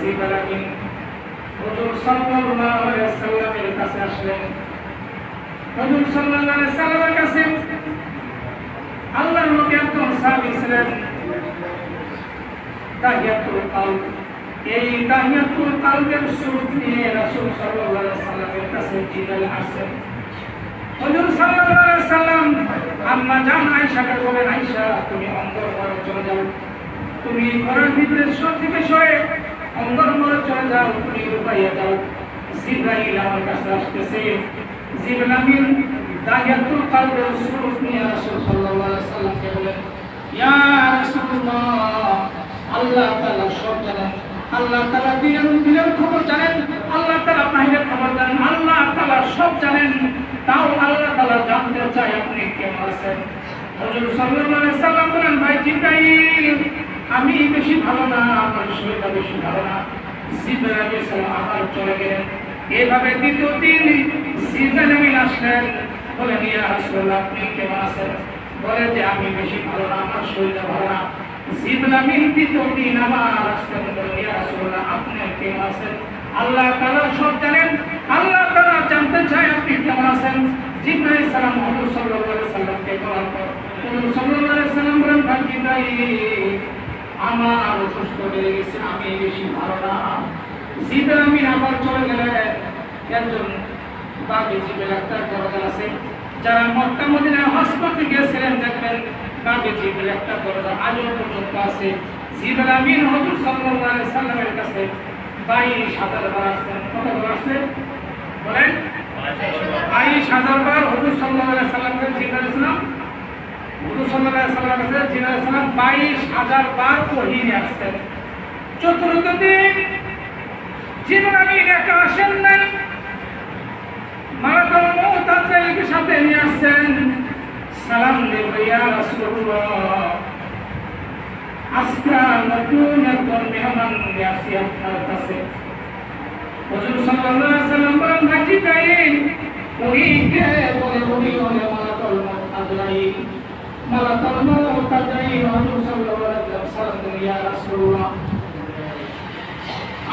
জিবরাইল আমিন হুজুর সাল্লাল্লাহু আলাইহি কাছে আসলেন। হুজুর সাল্লাল্লাহু কাছে আল্লাহর নবী একজন সাহাবী ছিলেন। তাহিয়াতুল কলব। এই তাহিয়াতুল কলবের আয়েশা, তুমি অন্তর ঘরে চলে যাও। তুমি ঘরের ভিতরে সব থেকে সরে অন্তর ঘরে চলে যাও তুমি লুকাইয়া যাও আমার কাছে আসতেছে। জিবরাইল আমিন তাহিয়াতুল কলবের সুরত নিয়ে রাসূল সাল্লাল্লাহু আলাইহি সাল্লামকে বলেন ইয়া রাসূলুল্লাহ, আল্লাহ তাআলা সব জানেন। আল্লাহ তাআলা দিনের দিনের জানেন। আল্লাহ তাআলা বাহিরের খবর জানেন। আল্লাহ তাআলা সব জানেন। তাও আল্লাহ তাআলা জানতে চায় আপনি কেমন আছেন হযরত সাল্লাল্লাহু আলাইহি সাল্লাম বলেন, ভাই জিব্রাইল আমি বেশি ভালো না, আমার শরীরটা বেশি ভালো না। জিব্রাইল আলাইহিস আবার চলে গেলেন। এভাবে দ্বিতীয় দিন জিব্রাইল আমিন আসলেন। বলেন, ইয়া রাসূলুল্লাহ, আপনি কেমন আছেন? বলে যে, আমি বেশি ভালো না, আমার শরীরটা ভালো না। আপনি আল্লাহ সব আল্লাহ আপনি কেমন ভাই আমার অসুস্থ হয়ে গেছে, আমি বেশি ভালো না। জিবরাইল আবার চলে গেলেন একজন বাকি জিবের একটা দরজা আছে, যারা মক্কা মদিনায় হজ করতে গিয়েছিলেন, দেখবেন বাকি জিবের একটা দরজা আজও পর্যন্ত আছে। জিবের আমিন হজুর আলাইহি সাল্লামের কাছে বাইশ হাজার বার আসছেন কত বার আসছেন বলেন। বাইশ হাজার বার হজুর সাল্লাল্লাহু আলাইহি সাল্লামের জিবের ইসলাম বাইশ হাজার বার ওহী আসছেন চতুর্থ দিন আসেন নাই আজরাইলকে সাথে নিয়ে আসছেন সালাম দেব ইয়া নতুন একজন নিয়ে আসি আপনার কাছে হুজুর সাল্লাল্লাহু আলাইহি সাল্লাম তাইন উনি বলে উনি হলে মউত আজরাইল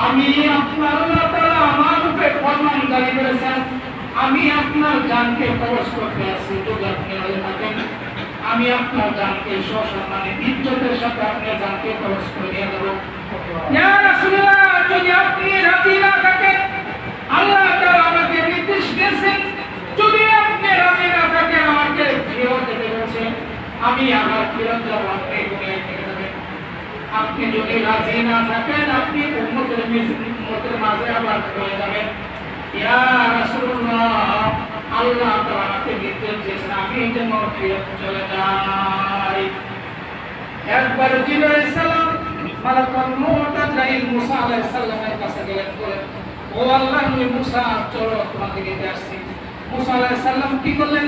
আমি আপনার আল্লাহ তাআলা আমার উপরে ফরমান জারি করেছেন। আমি আপনার জানকে কবজ করতে থাকেন। আমি আপনার জানকে সসম্মানে ইজ্জতের সাথে আপনার জানকে কবজ করে নিয়ে দেবো ইয়া আপনি রাজি না থাকেন, আল্লাহ আমাকে নির্দেশ দিয়েছেন যদি আপনি রাজি না থাকেন আমাকে ফিরত যেতে বলছেন আমি আমার ফিরত আপনি আপনি যদি রাজি না থাকেন আপনি উম্মতের মিজ- মাঝে আবার হয়ে যাবেন আল্লাহ চলে একবার জিবরাইল সালাম মালাকুল মউত আজরাইল মুসা আলাইহিস সালামের ও আল্লাহ মুসা চলো তোমাকে নিতে আসছি মুসা আলাইহিস কি করলেন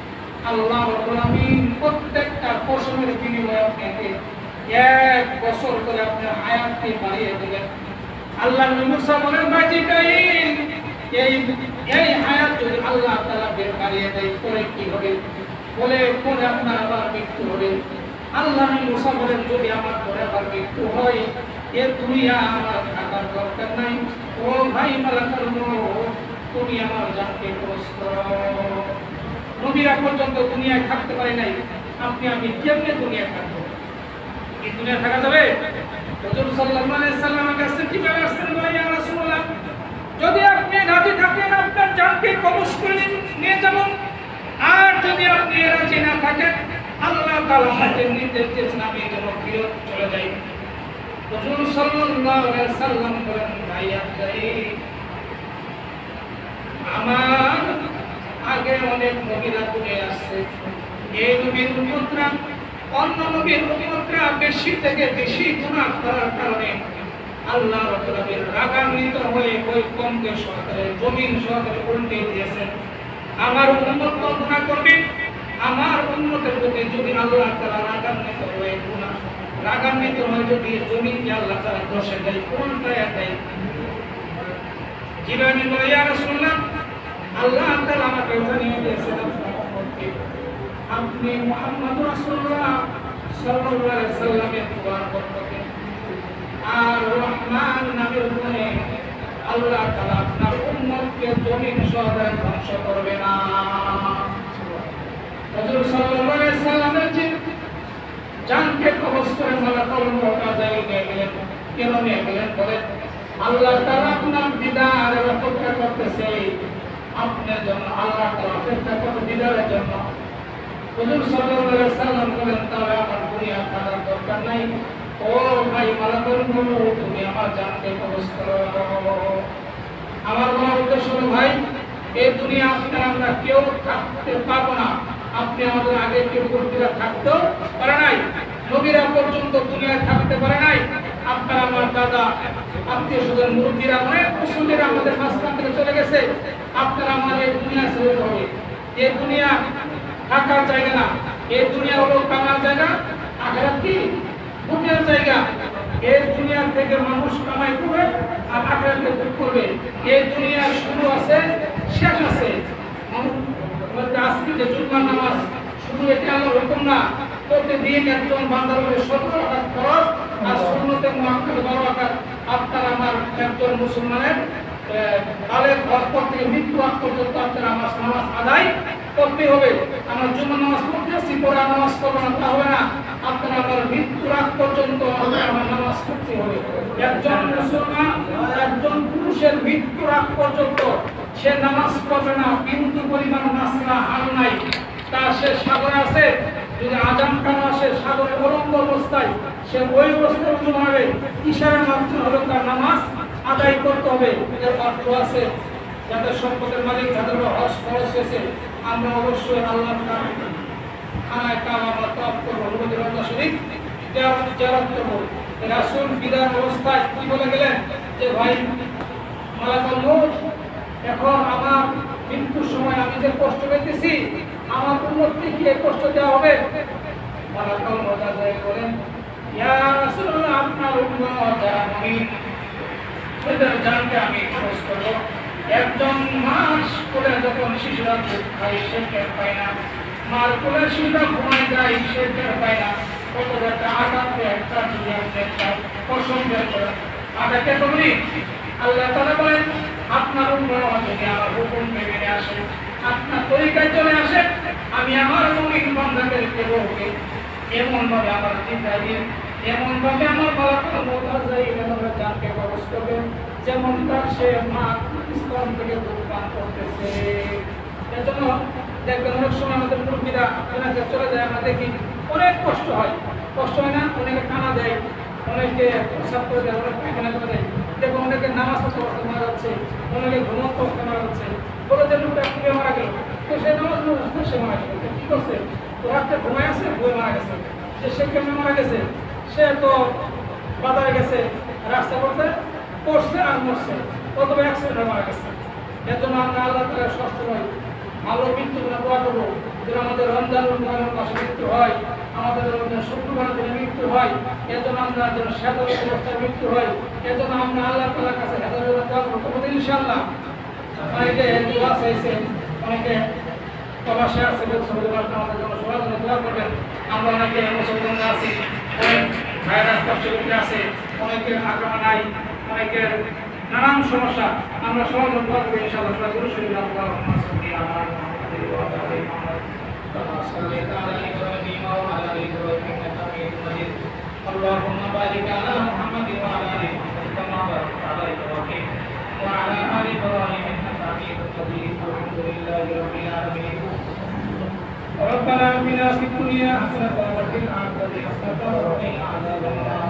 আল্লাহ আমিন প্রত্যেকটা পশমের বিনিময়ে আপনাকে এক বছর করে আপনার হায়াতকে বাড়িয়ে দেবেন আল্লাহ মুসা বলেন ভাই এই এই হায়াত যদি আল্লাহ তাআলা বের বাড়িয়ে দেয় পরে কি হবে? বলে পরে আপনার আবার মৃত্যু হবে। আল্লাহ মুসা বলেন যদি আমার পরে আবার মৃত্যু হয় এ দুনিয়া আমার থাকার দরকার নাই। ও ভাই মউত, তুমি আমার জানকে করো। নবীরা পর্যন্ত দুনিয়ায় থাকতে পারে নাই। আপনি, আমি কেমনে দুনিয়া থাকব? এই দুনিয়া থাকা যাবে? আর যদি না আমি চলে যাই। সাল্লাম বলেন আমার আগে অনেক মহিলা দুনিয়া আসছে। এই নবীর উম্মতরা অন্য নবীর উম্মতরা বেশি থেকে বেশি গুনাহ করার কারণে আল্লাহ রাব্বুল রাগান্বিত হয়ে ওই কমকে সরকারে জমিন সরকারে উল্টে দিয়েছেন। আমার উন্নত কল্পনা করবেন আমার উন্নতের প্রতি যদি আল্লাহ তারা রাগান্বিত হয়ে গুণা রাগান্বিত হয়ে যদি জমিনকে আল্লাহ তারা দশে দেয়, উল্টায় দেয়। জীবনে বলে, ইয়া রাসূলুল্লাহ, আল্লাহ তাআলা আমাকে জানিয়ে দিয়েছেন আপনার উম্মতকে আপনি মুহাম্মদ রাসূলুল্লাহ সাল্লাল্লাহু আলাইহি সাল্লামের দোয়া করতেন আর রহমান নামের গুণে আল্লাহ তাআলা আপনার উম্মতকে জমিন সদা ধ্বংস করবে না। হযরত সাল্লাল্লাহু আলাইহি সাল্লামের যে জানকে কবজ করে মালাকুল মউত আজাইল নিয়ে গেলেন, কেন নিয়ে গেলেন বলেন? আল্লাহ তাআলা আপনার দিদারের অপেক্ষা করতেছে। আপনার জন্য আল্লাহ তাআলা অপেক্ষা করে দিদারের জন্য হুজুর সাল্লাল্লাহু আলাইহি সাল্লাম আমার তুমি আমার জানকে আমার বলার উদ্দেশ্য ভাই এই দুনিয়া আপনার আমরা কেউ থাকতে পারব না। আপনি আমাদের আগে কেউ কর্মীরা থাকতেও পারে নাই। নবীরা পর্যন্ত দুনিয়ায় থাকতে পারে নাই। আপনার আমার দাদা আত্মীয় স্বজন মুরব্বীরা অনেক মুসলিমরা আমাদের মাঝখান থেকে চলে গেছে। আপনার আমার এই দুনিয়া ছেড়ে হবে। এই দুনিয়া থাকার জায়গা না। এই দুনিয়া হলো কামার জায়গা, আখেরাত কি? দুনিয়ার জায়গা। এই দুনিয়া থেকে মানুষ কামাই করবে আর আখেরাতে ভোগ করবে। এই দুনিয়ার শুরু আছে, শেষ আছে। আজকে যে নামাজ, শুধু এটা আমার হুকুম না, প্রতিদিন একজন বান্দার সতেরো আঘাত খরচ আর শূন্যতে মহাক্ষের বারো আঘাত আপনার আমার একজন মুসলমানের কালের পর থেকে মৃত্যু আগ পর্যন্ত আপনার আমার নামাজ আদায় করতে হবে। আমরা জুম্মার নামাজ পড়তে আসছি, পরে নামাজ পড়ব না, তা হবে না। আপনার আমার মৃত্যুর আগ পর্যন্ত আমার নামাজ পড়তে হবে। একজন মুসলমান, একজন পুরুষের মৃত্যুর আগ পর্যন্ত সে নামাজ পড়বে না বিন্দু পরিমাণ নাসরা হাল নাই। তা সে সাগরে আছে, যদি আজান কানা আসে, সাগরে অলঙ্গ অবস্থায় সে ওই অবস্থায় উঁচু মারবে ইশারার মাধ্যমে হলো তার নামাজ আদায় করতে হবে। এর অর্থ আছে যাদের সম্পদের মালিক, যাদের হজ খরচ হয়েছে, আমরা অবশ্যই আল্লাহ খানায় কাম আমরা তপ করব নবীর রমজা শরীফ করব, রাসূল বিদায় অবস্থায় কি বলে গেলেন? যে ভাই এখন আমার মৃত্যুর সময় আমি যে কষ্ট পেতেছি, আমার উন্নতি কি কষ্ট দেওয়া হবে? মালাকুল আজাইল বলেন, ইয়া আপনার এদের জানকে আমি খরচ করব। একজন মাস কোলে যখন শিশুরা দুধ খায়, সে টের পায় না। মার কোলে শিশুরা ঘুমায় যায়, সে টের পায় না। কত একটা আঘাত একটা দুনিয়া একটা পছন্দ করে আঘাতে তুমি আল্লাহ তালা বলেন, আপনার উন্নয়ন যদি আমার হুকুম মেনে আসে, আপনার তরিকায় চলে আসে, আমি আমার মমিন বন্ধাদেরকে বলবে এমন ভাবে আমার চিন্তা দিয়ে এমন ভাবে আমার বলা মোটা যায় এভাবে জানকে খরচ করবে যেমন তার সে মা এজন্য দেখবেন অনেক আমাদের মুরব্বীরা চলে যায় আমরা দেখি অনেক কষ্ট হয় কষ্ট হয় না অনেকে কানা দেয় অনেকে প্রসাদ করে দেয় অনেক পায়খানা করে দেয় দেখুন অনেকে নামাজ অবস্থা মারা যাচ্ছে অনেকে ঘুমন্ত অবস্থা মারা যাচ্ছে বলে যে লোকটা কীভাবে মারা গেল তো সে নামাজ পড়তে সে মারা গেল কি করছে তো রাত্রে ঘুমায় আছে ঘুমে মারা গেছে যে সে কেমনে মারা গেছে সে তো বাজারে গেছে রাস্তা করতে, পড়ছে আর মরছে। অথবা অ্যাক্সিডেন্টে মারা গেছে। এর জন্য আমরা আল্লাহ তালা হয় ভালো মৃত্যু দোয়া করব যেন আমাদের রমজান রমজানের মাসে মৃত্যু হয়, আমাদের শুক্রবার দিনে মৃত্যু হয়, এর জন্য আমরা যেন সাধারণ অবস্থায় মৃত্যু হয়, এর জন্য আমরা আল্লাহ তালার কাছে হেদায়ত দোয়া অনেকে দোয়া চাইছে অনেকে প্রবাসে আছে, বলছে আমাদের জন্য সবার জন্য দোয়া করবেন। আমরা অনেকে মুসলমান আছি, অনেক ভাইরাস কষ্টে আছে, অনেকের আগ্রহ নাই, অনেকের নানান সমস্যা আমরা সবাই দোয়া করবো ইনশাআল্লাহ সবাই গুরু শরীর আল্লাহ আমার كما صليت على ابراهيم وعلى ال ابراهيم انك حميد مجيد اللهم بارك على محمد وعلى ال محمد كما باركت على ابراهيم وعلى ال ابراهيم انك حميد مجيد الحمد لله رب العالمين ربنا اتنا في الدنيا حسنه وفي الاخره حسنه وقنا عذاب النار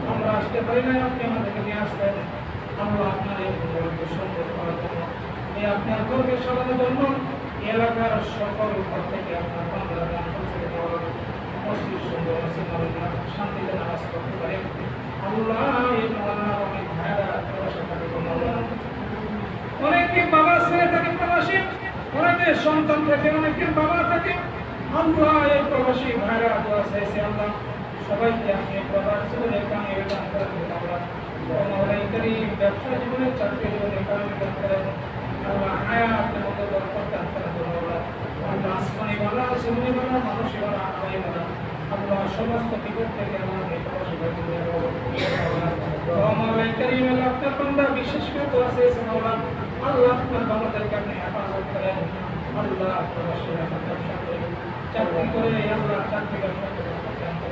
আমরা আমরা আমরা এলাকার সকল থেকে আপনার বাংলা গান মসজিদ সুন্দর মসজিদ অনেক ভাইরা প্রবাসে থাকে বাবা ছেলে থাকে প্রবাসী, অনেকে সন্তান থাকে, অনেকের বাবা থাকে। আল্লাহ এই প্রবাসী ভাইরা দোয়া চাইছে আল্লাহ। সবাইকে আপনি প্রবাস জীবনে কামিয়ে দান করে দিন আল্লাহ মৌলাই করিম ব্যবসা জীবনে চাকরি জীবনে কামিয়ে দান করেন আল্লাহ হায়াতের মধ্যে বরকত দান করে দিন আল্লাহ আসমানি বালা জমিনি বালা মানুষই বালা আল্লাহ বালা। আল্লাহ সমস্ত বিপদ থেকে আমার মৌলাই করিম আল্লাহ আপনার বিশেষ করে আল্লাহ আপনার করেন। চাকরি করে আল্লাহ চাকরি ব্যবসা করে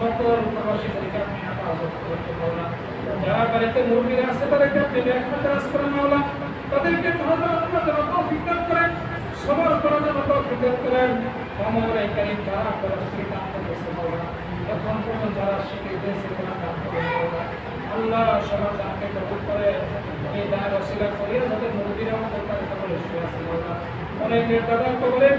সকল মাওলা যারা বাড়িতে মুরগিরা আছে, তাদেরকে আপনি কাজ করেন মাওলা তাদেরকে ধৈর্য রাখার জন্য তৌফিক দান করেন, সবর করার জন্য তৌফিক দান করেন। মাওলা কারীম যারা প্রবাসী কাম করতেছে মাওলা এখন পর্যন্ত যারা শিখে দিয়েছে তারা সবার দানকে কবুল করে, এই দানের ওসিলা করিয়া যাদের মুরগিরা আমাদের কাছে কবলে শুয়ে আছে মাওলা অনেকের দাদা কবলে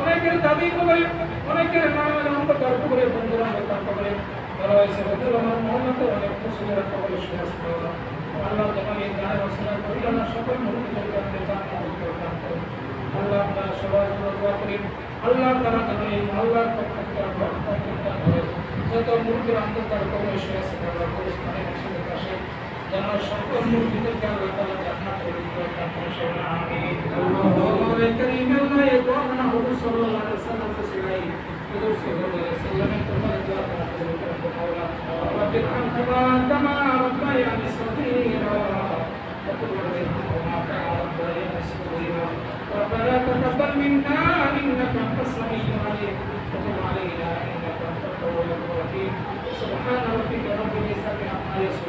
অনেকের দাদি কবলে অনেকের নামে নামের অন্তর কবলে বন্ধুরা তার কবলে বলা হয়েছে, বন্ধুরা, আমার মহম্মদ অনেক কবলে শুয়ে আছে মাওলা আল্লাহ এই ওসিলা করি আমরা সকল করে দান করুন আল্লাহ আমরা সবার দোয়া করি। আল্লাহ তারা এই আল্লাহর দান যত মুরগির মসজিদের পাশে যেন সকল মুরগিদেরকে আল্লাহ তাআলা জান্নাত কবুল করে দান করেন সবাই আমিন আল্লাহু কারীম আল্লাহ এই দোয়া না হুজুর সাল্লাল্লাহু আলাইহি ওয়াসাল্লাম কে শিখাই হুজুর সাল্লাল্লাহু আলাইহি ওয়াসাল্লামের তোমার দোয়া করা কবুল করে মাওলা رب ارحمهما كما ربياني صغيرا وقل رب ارحمهما كما ربياني صغيرا ربنا تقبل منا انك انت السميع العليم وتب علينا انك انت التواب الرحيم سبحان ربك رب العزه عما يصفون